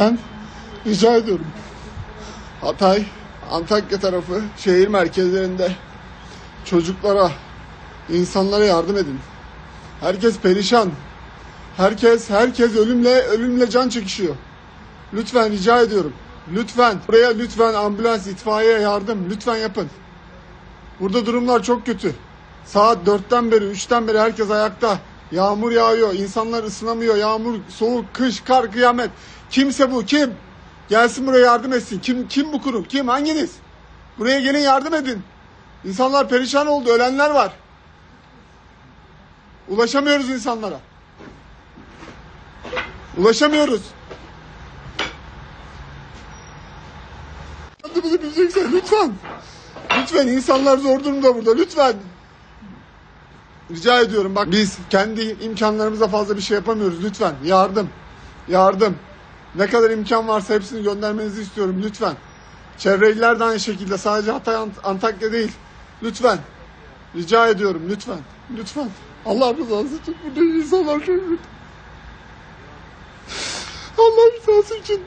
Ben rica ediyorum. Hatay, Antakya tarafı şehir merkezlerinde çocuklara, insanlara yardım edin. Herkes perişan. Herkes, herkes ölümle, ölümle can çekişiyor. Lütfen rica ediyorum. Lütfen. Buraya lütfen ambulans, itfaiye yardım. Lütfen yapın. Burada durumlar çok kötü. Saat dörtten beri, üçten beri herkes ayakta. Yağmur yağıyor, insanlar ısınamıyor. Yağmur, soğuk, kış, kar, kıyamet. Kimse bu, kim? Gelsin buraya yardım etsin. Kim kim bu kurum? Kim? Hanginiz? Buraya gelin yardım edin. İnsanlar perişan oldu, ölenler var. Ulaşamıyoruz insanlara. Ulaşamıyoruz. Yardımını bileceksen lütfen. Lütfen insanlar zor durumda burada lütfen. Rica ediyorum bak biz kendi imkanlarımıza fazla bir şey yapamıyoruz lütfen. Yardım. Yardım. Ne kadar imkan varsa hepsini göndermenizi istiyorum lütfen. Çevre iller aynı şekilde sadece Hatay Ant- Antakya değil. Lütfen. Rica ediyorum lütfen. Lütfen. Allah rızası için burada insanlar. Allah rızası için